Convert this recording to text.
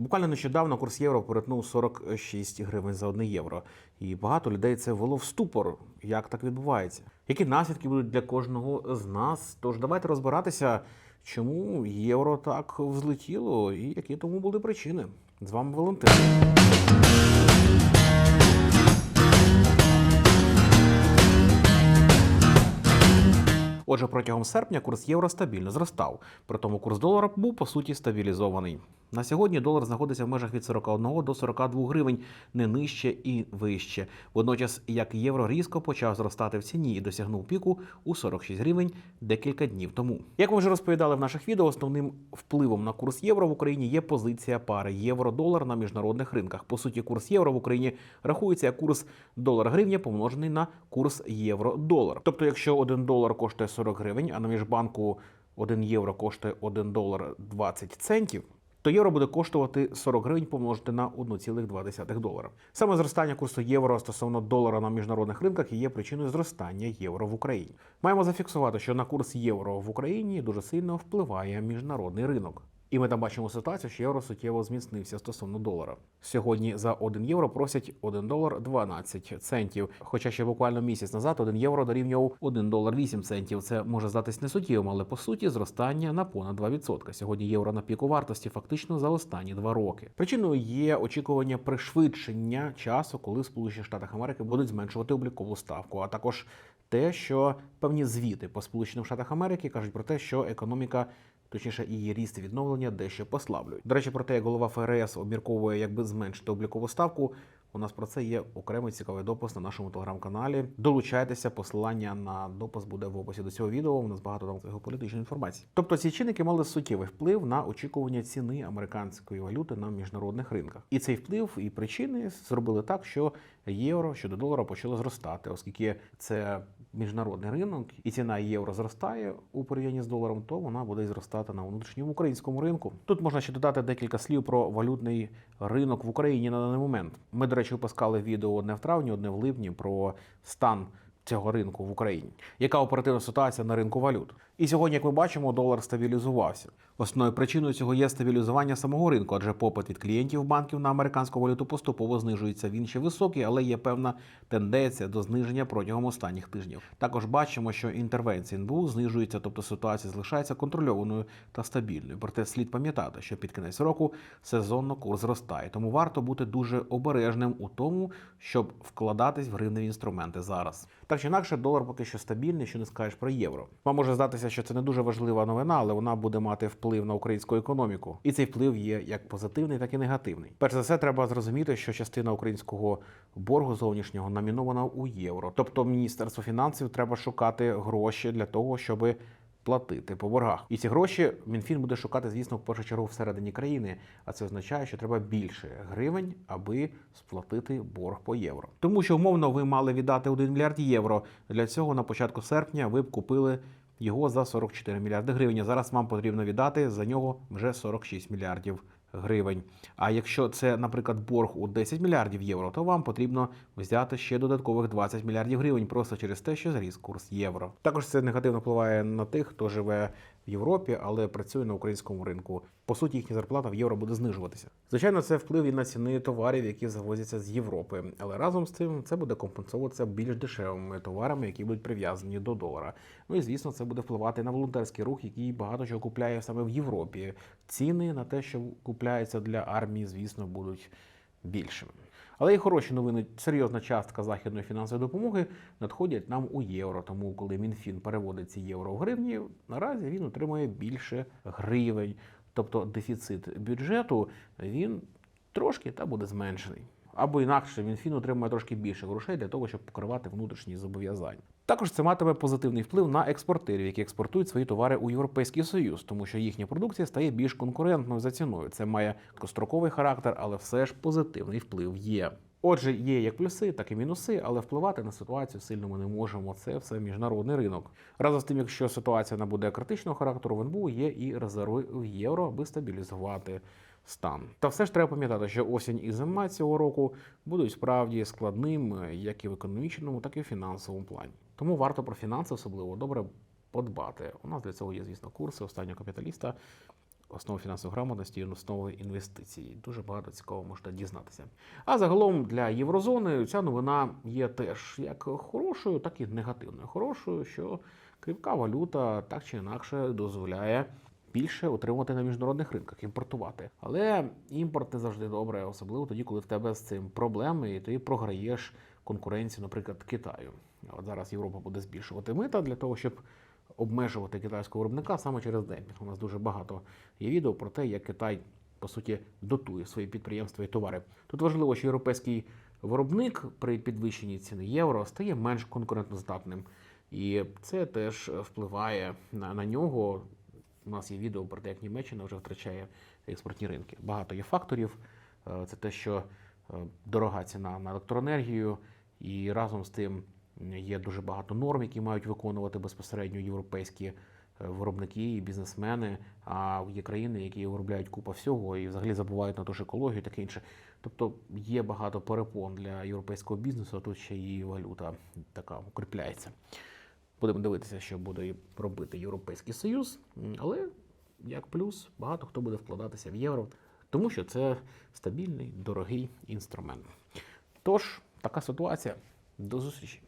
Буквально нещодавно курс євро перетнув 46 гривень за 1 євро. І багато людей це ввело в ступор. Як так відбувається? Які наслідки будуть для кожного з нас? Тож давайте розбиратися, чому євро так взлетіло і які тому були причини. З вами Валентин. Отже, протягом серпня курс євро стабільно зростав, при тому курс долара був по суті стабілізований. На сьогодні долар знаходиться в межах від 41 до 42 гривень, не нижче і вище. Водночас, як євро різко почав зростати в ціні і досягнув піку у 46 гривень декілька днів тому. Як ми вже розповідали в наших відео, основним впливом на курс євро в Україні є позиція пари євро-долар на міжнародних ринках. По суті, курс євро в Україні рахується як курс долар-гривня помножений на курс євро-долар. Тобто, якщо 1 долар коштує 40 гривень, а на міжбанку 1 євро коштує 1 долар 20 центів, то євро буде коштувати 40 гривень помножити на 1,2 долара. Саме зростання курсу євро стосовно долара на міжнародних ринках є причиною зростання євро в Україні. Маємо зафіксувати, що на курс євро в Україні дуже сильно впливає міжнародний ринок. І ми там бачимо ситуацію, що євро суттєво зміцнився стосовно долара. Сьогодні за 1 євро просять 1 долар 12 центів. Хоча ще буквально місяць назад 1 євро дорівнював 1 долар 8 центів. Це може здатись не суттєвим, але по суті зростання на понад 2%. Сьогодні євро на піку вартості фактично за останні два роки. Причиною є очікування пришвидшення часу, коли в Сполучених Штатах Америки будуть зменшувати облікову ставку, а також те, що певні звіти по Сполучених Штатах Америки кажуть про те, що економіка точніше її ріст відновлення дещо послаблюють. До речі, про те, як голова ФРС обмірковує, якби зменшити облікову ставку. У нас про це є окремий цікавий допис на нашому телеграм-каналі. Долучайтеся, посилання на допис буде в описі до цього відео. У нас багато там геополітичної інформації. Тобто ці чинники мали суттєвий вплив на очікування ціни американської валюти на міжнародних ринках. І цей вплив і причини зробили так, що євро щодо долара почало зростати, оскільки це міжнародний ринок, і ціна євро зростає у порівнянні з доларом, то вона буде зростати на внутрішньому українському ринку. Тут можна ще додати декілька слів про валютний ринок в Україні на даний момент. Ми, до речі, випускали відео одне в травні, одне в липні про стан. Цього ринку в Україні, яка оперативна ситуація на ринку валют, і сьогодні, як ми бачимо, долар стабілізувався. Основною причиною цього є стабілізування самого ринку, адже попит від клієнтів банків на американську валюту поступово знижується. Він ще високий, але є певна тенденція до зниження протягом останніх тижнів. Також бачимо, що інтервенції НБУ знижуються, тобто ситуація залишається контрольованою та стабільною. Проте слід пам'ятати, що під кінець року сезонно курс зростає, тому варто бути дуже обережним у тому, щоб вкладатись в гривневі інструменти зараз. Так чи інакше, долар поки що стабільний, що не скажеш про євро. Вам може здатися, що це не дуже важлива новина, але вона буде мати вплив на українську економіку. І цей вплив є як позитивний, так і негативний. Перш за все, треба зрозуміти, що частина українського боргу зовнішнього номінована у євро. Тобто, міністерство фінансів треба шукати гроші для того, щоби платити по боргах. І ці гроші Мінфін буде шукати, звісно, в першу чергу всередині країни. А це означає, що треба більше гривень, аби сплатити борг по євро. Тому що умовно ви мали віддати 1 мільярд євро. Для цього на початку серпня ви б купили. Його за 44 мільярди гривень. Зараз вам потрібно віддати за нього вже 46 мільярдів гривень. А якщо це, наприклад, борг у 10 мільярдів євро, то вам потрібно взяти ще додаткових 20 мільярдів гривень просто через те, що зріс курс євро. Також це негативно впливає на тих, хто живе в Європі, але працює на українському ринку. По суті, їхня зарплата в євро буде знижуватися. Звичайно, це вплив і на ціни товарів, які завозяться з Європи. Але разом з цим це буде компенсовуватися більш дешевими товарами, які будуть прив'язані до долара. Ну і звісно, це буде впливати на волонтерський рух, який багато чого купляє саме в Європі. Ціни на те, що купляється для армії, звісно, будуть більшими. Але і хороші новини, серйозна частка західної фінансової допомоги надходять нам у євро. Тому, коли МінФін переводить ці євро в гривні, наразі він отримує більше гривень. Тобто дефіцит бюджету він трошки та буде зменшений. Або інакше Мінфін отримує трошки більше грошей для того, щоб покривати внутрішні зобов'язання. Також це матиме позитивний вплив на експортерів, які експортують свої товари у Європейський Союз, тому що їхня продукція стає більш конкурентною за ціною. Це має костроковий характер, але все ж позитивний вплив є. Отже, є як плюси, так і мінуси, але впливати на ситуацію сильно ми не можемо. Це все міжнародний ринок. Разом з тим, якщо ситуація набуде критичного характеру, в НБУ є і резерви в євро, аби стабілізувати стан. Та все ж треба пам'ятати, що осінь і зима цього року будуть справді складним, як і в економічному, так і в фінансовому плані. Тому варто про фінанси особливо добре подбати. У нас для цього є, звісно, курси останнього капіталіста. основи фінансової грамотності і основи інвестицій. Дуже багато цікавого можна дізнатися. А загалом для єврозони ця новина є теж як хорошою, так і негативною. Хорошою, що кріпка валюта так чи інакше дозволяє більше отримувати на міжнародних ринках, імпортувати. Але імпорт не завжди добре, особливо тоді, коли в тебе з цим проблеми, і ти програєш конкуренцію, наприклад, Китаю. От зараз Європа буде збільшувати мита для того, щоб обмежувати китайського виробника саме через демпінг. У нас дуже багато є відео про те, як Китай по суті дотує свої підприємства і товари. Тут важливо, що європейський виробник при підвищенні ціни євро стає менш конкурентоздатним, і це теж впливає на, на нього. У нас є відео про те, як Німеччина вже втрачає експортні ринки. Багато є факторів. Е, Це те, що е, дорога ціна на електроенергію, і разом з тим є дуже багато норм, які мають виконувати безпосередньо європейські е, виробники і бізнесмени. А є країни, які виробляють купа всього і взагалі забувають на ту ж екологію таке інше. Тобто є багато перепон для європейського бізнесу, а тут ще і валюта така укріпляється. Будемо дивитися, що буде робити Європейський Союз, але як плюс, багато хто буде вкладатися в євро, тому що це стабільний, дорогий інструмент. Тож, така ситуація. До зустрічі.